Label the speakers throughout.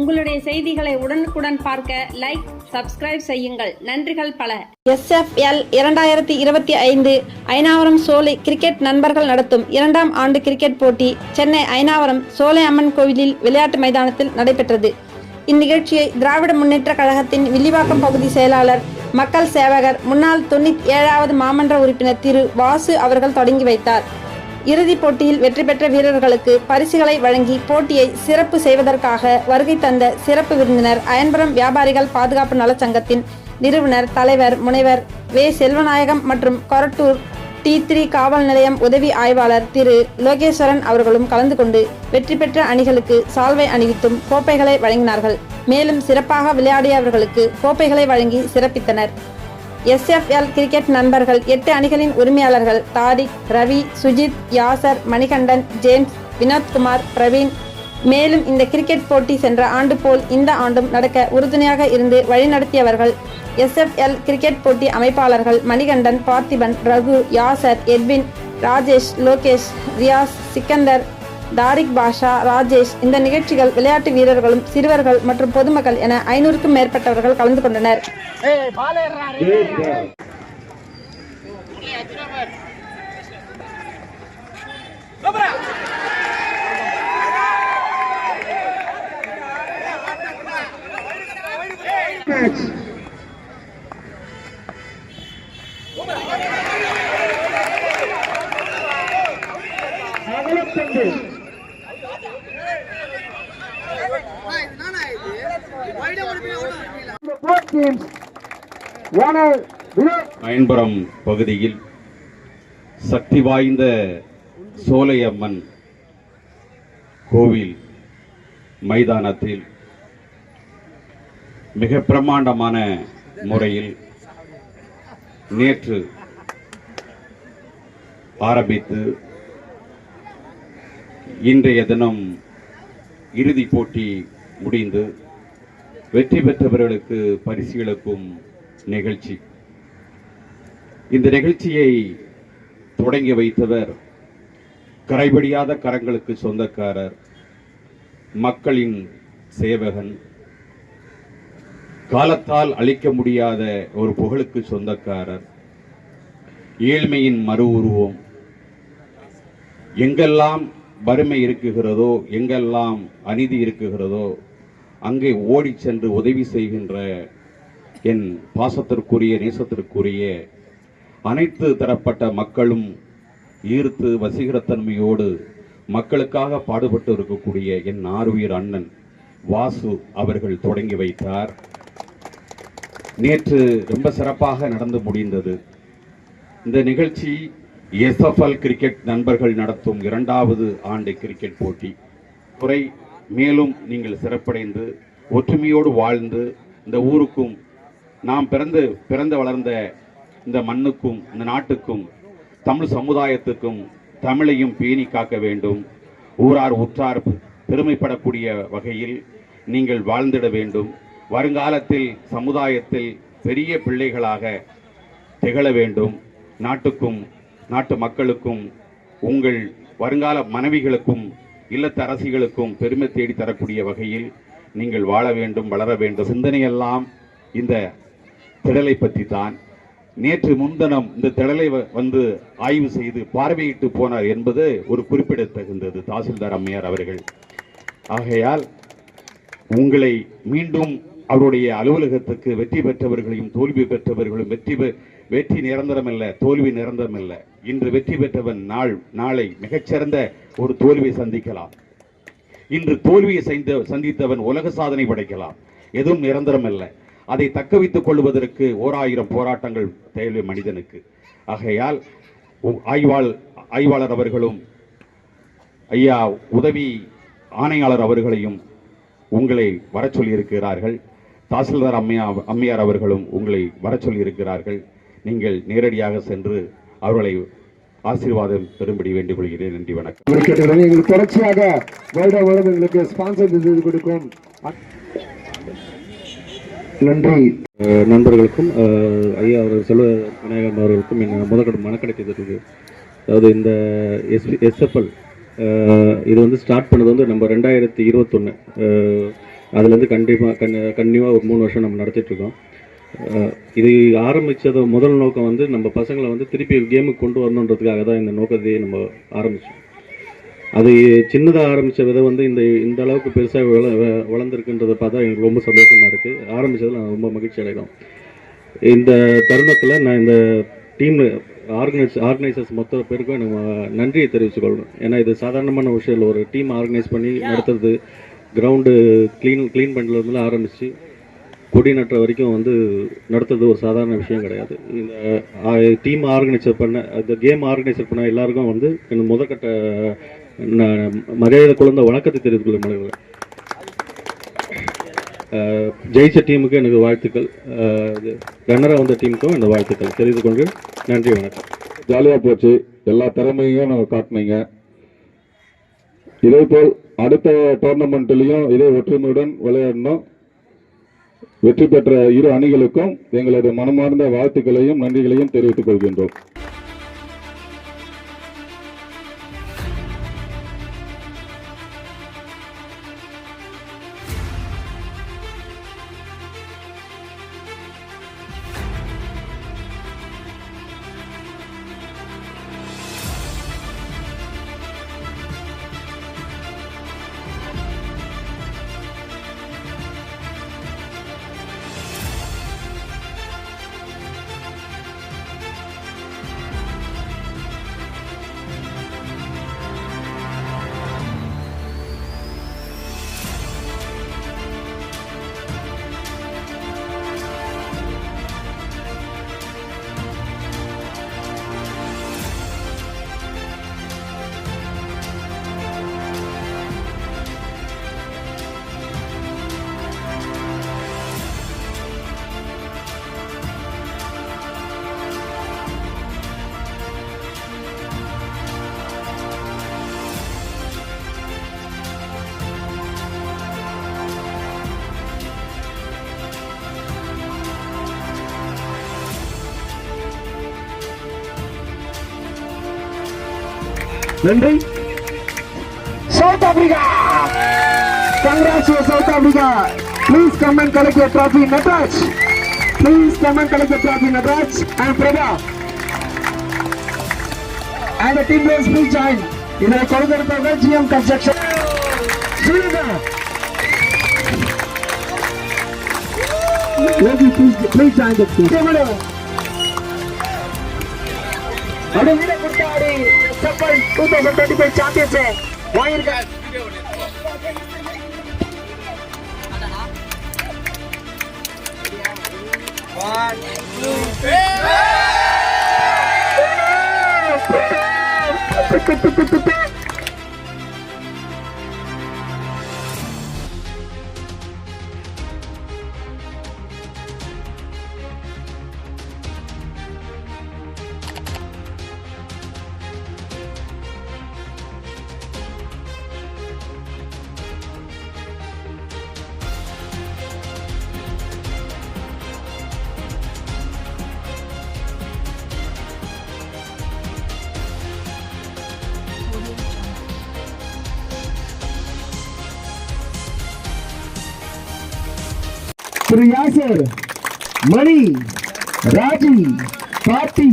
Speaker 1: உங்களுடைய செய்திகளை உடனுக்குடன் பார்க்க லைக் சப்ஸ்கிரைப் செய்யுங்கள். நன்றிகள் பல.
Speaker 2: எஸ்எஃப்எல் இரண்டாயிரத்தி இருபத்தி ஐந்து ஐனாவரம் சோலை கிரிக்கெட் நண்பர்கள் நடத்தும் இரண்டாம் ஆண்டு கிரிக்கெட் போட்டி சென்னை ஐனாவரம் சோலை அம்மன் கோவிலில் விளையாட்டு மைதானத்தில் நடைபெற்றது. இந்நிகழ்ச்சியை திராவிட முன்னேற்ற கழகத்தின் வில்லிவாக்கம் பகுதி செயலாளர் மக்கள் சேவகர் முன்னாள் தொண்ணூத்தி ஏழாவது மாமன்ற உறுப்பினர் திரு வாசு அவர்கள் தொடங்கி வைத்தார். இறுதிப் போட்டியில் வெற்றி பெற்ற வீரர்களுக்கு பரிசுகளை வழங்கி போட்டியை சிறப்பு செய்வதற்காக வருகை தந்த சிறப்பு விருந்தினர் அயன்புரம் வியாபாரிகள் பாதுகாப்பு நலச்சங்கத்தின் நிறுவனர் தலைவர் முனைவர் வே. செல்வநாயகம் மற்றும் கொரட்டூர் டி த்ரீ காவல் நிலையம் உதவி ஆய்வாளர் திரு. லோகேஸ்வரன் அவர்களும் கலந்து கொண்டு வெற்றி பெற்ற அணிகளுக்கு சால்வை அணிவித்தும் கோப்பைகளை வழங்கினார்கள். மேலும் சிறப்பாக விளையாடியவர்களுக்கு கோப்பைகளை வழங்கி சிறப்பித்தனர். எஸ்எஃப்எல் கிரிக்கெட் நண்பர்கள் எட்டு அணிகளின் உரிமையாளர்கள் தாரிக் ரவி சுஜித் யாசர் மணிகண்டன் ஜேம்ஸ் வினோத்குமார் பிரவீன். மேலும் இந்த கிரிக்கெட் போட்டி சென்ற ஆண்டு போல் இந்த ஆண்டும் நடக்க உறுதுணையாக இருந்து வழிநடத்தியவர்கள் எஸ்எஃப்எல் கிரிக்கெட் போட்டி அமைப்பாளர்கள் மணிகண்டன் பார்த்திபன் ரகு யாசர் எட்வின் ராஜேஷ் லோகேஷ் ரியாஸ் சிக்கந்தர் தாரிக் பாஷா ராஜேஷ் இந்த நிகழ்ச்சிகள் விளையாட்டு வீரர்களும் சிறுவர்கள் மற்றும் பொதுமக்கள் என ஐநூறுக்கும் மேற்பட்டவர்கள் கலந்து கொண்டனர்.
Speaker 3: match.
Speaker 4: அயன்புரம் பகுதியில் சக்தி வாய்ந்த சோலையம்மன் கோவில் மைதானத்தில் மிக பிரமாண்டமான முறையில் நேற்று ஆரம்பித்து இன்றைய தினம் இறுதிப் போட்டி முடிந்து வெற்றி பெற்றவர்களுக்கு பரிசுகளுக்கும் நிகழ்ச்சி. இந்த நிகழ்ச்சியை தொடங்கி வைத்தவர் கரைபடியாத கரங்களுக்கு சொந்தக்காரர் மக்களின் சேவகன் காலத்தால் அழிக்க முடியாத ஒரு புகழுக்கு சொந்தக்காரர் ஏழ்மையின் மறு உருவம். எங்கெல்லாம் வறுமை இருக்குகிறதோ எங்கெல்லாம் அநீதி இருக்குகிறதோ அங்கே ஓடிச் சென்று உதவி செய்கின்ற என் பாசத்திற்குரிய நேசத்திற்குரிய அனைத்து தரப்பட்ட மக்களும் ஈர்த்து வசீகரத்தன்மையோடு மக்களுக்காக பாடுபட்டு இருக்கக்கூடிய என் ஆறுயிர் அண்ணன் வாசு அவர்கள் தொடங்கி வைத்தார். நேற்று ரொம்ப சிறப்பாக நடந்து முடிந்தது. இந்த நிகழ்ச்சி எஸ்எஃப்எல் கிரிக்கெட் நண்பர்கள் நடத்தும் இரண்டாவது ஆண்டு கிரிக்கெட் போட்டி. குறை மேலும் நீங்கள் சிறப்படைந்து ஒற்றுமையோடு வாழ்ந்து இந்த ஊருக்கும் நாம் பிறந்து பிறந்து வளர்ந்த இந்த மண்ணுக்கும் இந்த நாட்டுக்கும் தமிழ் சமுதாயத்துக்கும் தமிழையும் பேணி காக்க வேண்டும். ஊரார் உற்றார் பெருமைப்படக்கூடிய வகையில் நீங்கள் வாழ்ந்திட வேண்டும். வருங்காலத்தில் சமுதாயத்தில் பெரிய பிள்ளைகளாக திகழ வேண்டும். நாட்டுக்கும் நாட்டு மக்களுக்கும் உங்கள் வருங்கால மனைவிகளுக்கும் இல்லத்தரசிகளுக்கும் பெருமை தேடி தரக்கூடிய வகையில் நீங்கள் வாழ வேண்டும் வளர வேண்டும். சிந்தனையெல்லாம் இந்த திடலை பற்றி தான் நேற்று முன்தினம் இந்த திடலை வ- வந்து ஆய்வு செய்து பார்வையிட்டு போனார் என்பது ஒரு குறிப்பிடத்தகுந்தது தாசில்தார் அம்மையார் அவர்கள். ஆகையால் உங்களை மீண்டும் அவருடைய அலுவலகத்துக்கு வெற்றி பெற்றவர்களையும் தோல்வி பெற்றவர்களும் வெற்றி பெ- வெற்றி நிரந்தரமல்ல தோல்வி நிரந்தரமல்ல இன்று வெற்றி பெற்றவன் நாள் நாளை மிகச்சிறந்த ஒரு தோல்வியை சந்திக்கலாம். இன்று தோல்வியை சந்தித்தவன் உலக சாதனை படைக்கலாம். எதுவும் நிரந்தரமல்ல. அதை தக்க வைத்துக் கொள்வதற்கு ஓர் ஆயிரம் போராட்டங்கள் தேவை மனிதனுக்கு. ஆகையால் ஆய்வாள் ஆய்வாளர் அவர்களும் ஐயா உதவி ஆணையாளர் அவர்களையும் உங்களை வர சொல்லியிருக்கிறார்கள். தாசில்தார் அம்மையா அம்மையார் அவர்களும் உங்களை வர சொல்லியிருக்கிறார்கள். நீங்கள் நேரடியாக சென்று அவர்களை ஆசீர்வாதம் பெறும்படி வேண்டிக் கொள்கிறேன் நன்றி வணக்கம்.
Speaker 3: எங்களுக்கு தொடர்ச்சியாக வருட வருடம் எங்களுக்கு ஸ்பான்சர் கொடுக்கும். நன்றி.
Speaker 5: நண்பர்களுக்கும் ஐயா அவர் செல்வ விநாயகம் அவர்களுக்கும் என் முதற்கடன் மனக்கடை அதாவது இந்த எஸ் எஸ்எஃப்எல் இது வந்து ஸ்டார்ட் பண்ணது வந்து நம்ம ரெண்டாயிரத்தி இருபத்தொன்று
Speaker 6: அதுலேருந்து கண்டிப்பாக கண் கண்டிப்பாக ஒரு மூணு வருஷம் நம்ம நடத்திட்டுருக்கோம் இது ஆரம்பித்தது முதல் நோக்கம் வந்து நம்ம பசங்களை வந்து திருப்பி கேமுக்கு கொண்டு வரணுன்றதுக்காக தான் இந்த நோக்கத்தையே நம்ம ஆரம்பித்தோம் அது சின்னதாக ஆரம்பித்த விதை வந்து இந்த இந்த அளவுக்கு பெருசாக வள வளர்ந்துருக்குன்றதை பார்த்தா எனக்கு ரொம்ப சந்தோஷமாக இருக்குது ஆரம்பித்ததில் நான் ரொம்ப மகிழ்ச்சி அடைகிறோம். இந்த தருணத்தில் நான் இந்த டீம் ஆர்கனைஸ் ஆர்கனைசர்ஸ் மொத்த பேருக்கும் எனக்கு நன்றியை தெரிவித்துக்கொள்ளணும் ஏன்னா இது சாதாரணமான விஷயம் இல்லை. ஒரு டீம் ஆர்கனைஸ் பண்ணி நடத்துறது கிரவுண்டு க்ளீன் க்ளீன் பண்ணுறதுல ஆரம்பித்து கொடி நட்டுற வரைக்கும் வந்து நடத்துறது ஒரு சாதாரண விஷயம் கிடையாது. இந்த டீம் ஆர்கனைசர் பண்ண இந்த கேம் ஆர்கனைசர் பண்ண எல்லாருக்கும் வந்து எனக்கு முதற்கட்ட மரியாதை குழந்த வணக்கத்தை தெரிவித்துக் கொள்ளும் முடியும் ஜெயிச்ச டீமுக்கு எனக்கு வாழ்த்துக்கள். ரன்னராக வந்த டீமுக்கும் இந்த வாழ்த்துக்கள். தெரிந்து கொண்டு நன்றி வணக்கம்.
Speaker 3: ஜாலியாக போச்சு. எல்லா திறமையும் நம்ம காட்டினீங்க. இதே போல் அடுத்த டோர்னமெண்ட்லையும் இதே ஒற்றுமையுடன் விளையாடணும். வெற்றி பெற்ற இரு அணிகளுக்கும் எங்களது மனமார்ந்த வாழ்த்துக்களையும் நன்றிகளையும் தெரிவித்துக் கொள்கின்றோம். நன்றி South Africa congrats South Africa please come and collect your trophy Natraj please come and collect your trophy Natraj and Prabha and team players please join இதை கொடுத்திருப்பவர்கள் GM construction Sri Lanka please join the team அப்படி வீட கொடுத்தாடி chappal two thousand twenty five champions வாங்கியிருக்காங்க திரு Yasar Mani Raji Karthi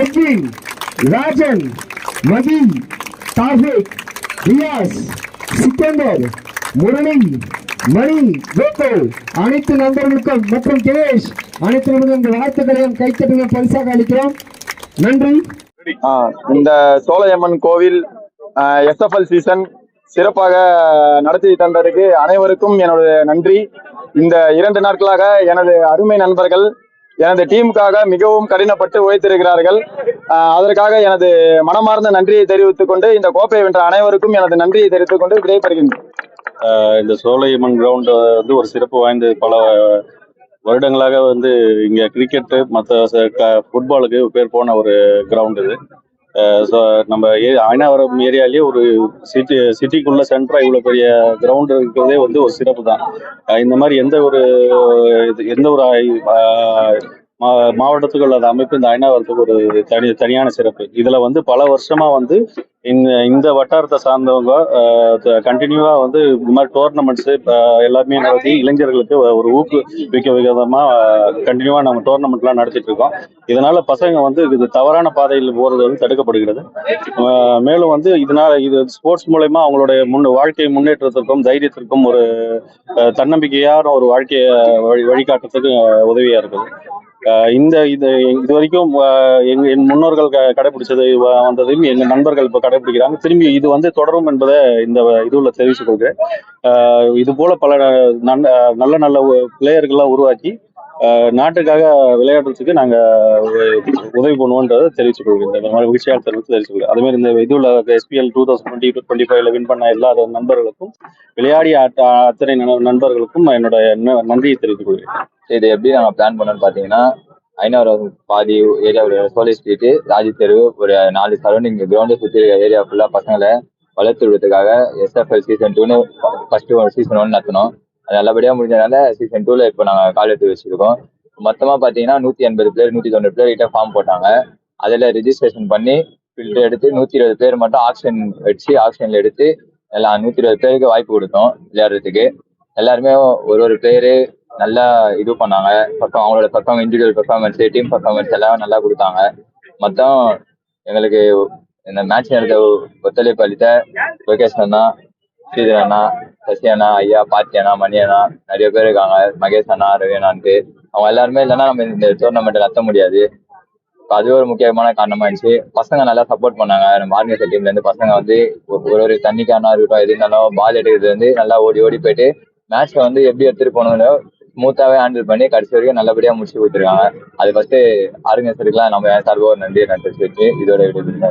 Speaker 3: Edwin Rajan Mathi Taufiq Riyaz Sikandar Murali Mani cocoa அனைத்து நண்பர்களுக்கும் மற்றும் cash அனைத்து நண்பர்களும் வாழ்த்துக்களையும் கைத்தட்டுகளும் பரிசாக அளிக்கிறோம். நன்றி.
Speaker 7: இந்த சோழையம்மன் கோவில் எஸ்எஃப்எல் சீசன் சிறப்பாக நடத்தி தந்ததுக்கு அனைவருக்கும் என்னுடைய நன்றி. இந்த இரண்டு நாட்களாக எனது அருமை நண்பர்கள் எனது டீமுக்காக மிகவும் கடினப்பட்டு உழைத்திருக்கிறார்கள். அதற்காக எனது மனமார்ந்த நன்றியை தெரிவித்துக் கொண்டு இந்த கோப்பையை வென்ற அனைவருக்கும் எனது நன்றியை தெரிவித்துக் கொண்டு விடைபெறுகின்றேன்.
Speaker 6: இந்த சோலையம்மன் கிரவுண்டு வந்து ஒரு சிறப்பு வாய்ந்த பல வருடங்களாக வந்து இங்கே கிரிக்கெட்டு மற்ற ஃபுட்பாலுக்கு பேர் போன ஒரு கிரவுண்ட் இது. ஸோ நம்ம ஏ அயனாவரம் ஏரியாலேயே ஒரு சிட்டி சிட்டிக்குள்ள சென்டராக இவ்வளோ பெரிய கிரவுண்ட் இருக்கிறதே வந்து ஒரு சிறப்பு தான் இந்த மாதிரி எந்த ஒரு இது எந்த ஒரு ஆஹ்
Speaker 5: மாவட்டத்துக்கு உள்ள அமைப்பு இந்த ஐநாவரத்துக்கு ஒரு தனி தனியான சிறப்பு. இதுல வந்து பல வருஷமா வந்து இந்த இந்த வட்டாரத்தை சார்ந்தவங்க கண்டினியூவா வந்து இந்த மாதிரி டோர்னமெண்ட்ஸ் எல்லாமே நடத்தி இளைஞர்களுக்கு ஒரு ஊக்குவிக்க விதமா கண்டினியூவா நம்ம டோர்னமெண்ட்லாம் நடத்திட்டு இருக்கோம். இதனால பசங்க வந்து இது தவறான பாதையில் போறது வந்து தடுக்கப்படுகிறது. மேலும் வந்து இதனால இது ஸ்போர்ட்ஸ் மூலயமா அவங்களுடைய முன் வாழ்க்கை முன்னேற்றத்திற்கும் தைரியத்திற்கும் ஒரு தன்னம்பிக்கையான ஒரு வாழ்க்கையை வழி வழிகாட்டுறதுக்கு உதவியா இருக்குது. இந்த இது இது வரைக்கும் எங்க என் முன்னோர்கள் க- கடைபிடிச்சது வந்ததையும் எங்க நண்பர்கள் இப்ப கடைபிடிக்கிறாங்க. திரும்பி இது வந்து தொடரும் என்பதை இந்த இதுல தெரிவித்துக் கொள்கிறேன். இது போல பல நல்ல நல்ல பிளேயர்கள்லாம் உருவாக்கி நாட்டுக்காக விளையாடுறதுக்கு நாங்க உதவி பண்ணுவோன்றதை தெரிவித்துக் கொள்கிறேன். இந்த மாதிரி மகிழ்ச்சியாக தெரிவித்து தெரிவித்துக் அதே மாதிரி இந்த இது உள்ள SPL two thousand twenty twenty ஃபைவ்ல வின் பண்ண எல்லா நண்பர்களுக்கும் விளையாடிய அத்த- அத்தனை நண்பர்களுக்கும் என்னோட நன்றியை தெரிவித்துக் கொள்கிறேன்.
Speaker 8: இது எப்படி நாங்கள் பிளான் பண்ணோம்னு பார்த்தீங்கன்னா ஐநூறு பாதி ஏரியாவில் சோலை ஸ்ட்ரீட்டு ராஜி தெரு ஒரு நாலு சரௌண்டிங் கிரவுண்டை சுற்றி ஏரியா ஃபுல்லாக பசங்களை வளர்த்து விடுறதுக்காக எஸ்எஃப்எல் சீசன் டூன்னு ஃபர்ஸ்ட் ஒரு சீசன் ஒன்று நடத்தினோம் அது நல்லபடியாக முடிஞ்சதுனால சீசன் டூவில் இப்போ நாங்கள் கால் எடுத்து வச்சுருக்கோம். மொத்தமாக பார்த்தீங்கன்னா நூற்றி எண்பது பேர் நூற்றி தொண்ணூறு பேர் கிட்ட ஃபார்ம் போட்டாங்க. அதில் ரிஜிஸ்ட்ரேஷன் பண்ணி ஃபில்டர் எடுத்து நூற்றி இருபது பேர் மட்டும் ஆக்ஷன் வச்சு ஆக்ஷனில் எடுத்து எல்லா நூற்றி இருபது பேருக்கு வாய்ப்பு கொடுத்தோம் விளையாடுறதுக்கு. எல்லாருமே ஒரு ஒரு பிளேயரு நல்லா இது பண்ணாங்க. பக்கம் அவங்களோட பக்கம் இண்டிவிஜுவல் பெர்ஃபார்மன்ஸ் டீம் பர்ஃபார்மன்ஸ் எல்லாம் நல்லா கொடுத்தாங்க. மொத்தம் எங்களுக்கு இந்த மேட்ச் நடத்த ஒத்துழைப்பு அளித்த லோகேஷ் அண்ணா ஸ்ரீதர் அண்ணா சசி அண்ணா ஐயா பாத்தி அண்ணா மணி அண்ணா நிறைய பேர் இருக்காங்க. மகேஷ் அண்ணா ரவி அண்ணான்ட்டு அவங்க எல்லாருமே இல்லைன்னா நம்ம இந்த டோர்னமெண்ட் நடத்த முடியாது. இப்போ அது ஒரு முக்கியமான காரணமா இருந்துச்சு. பசங்க நல்லா சப்போர்ட் பண்ணாங்க. நம்ம ஆர்கனைசர் டீம்ல இருந்து பசங்க வந்து ஒரு ஒரு ஒரு தண்ணிக்கானா இருக்கட்டும் எது இருந்தாலும் பால் எடுக்கிறது வந்து நல்லா ஓடி ஓடி போயிட்டு மேட்ச்ல வந்து எப்படி எடுத்துட்டு போகணும்னு ஸ்மூத்தாவே ஹேண்டில் பண்ணி கடைசி வரைக்கும் நல்லபடியா முடிச்சு கொடுத்துருக்காங்க. அது ஃபர்ஸ்ட் ஆர்கனைசருக்குலாம் நம்ம சார்பாக ஒரு நன்றியை நன்றி வச்சு இதோட விடுதலை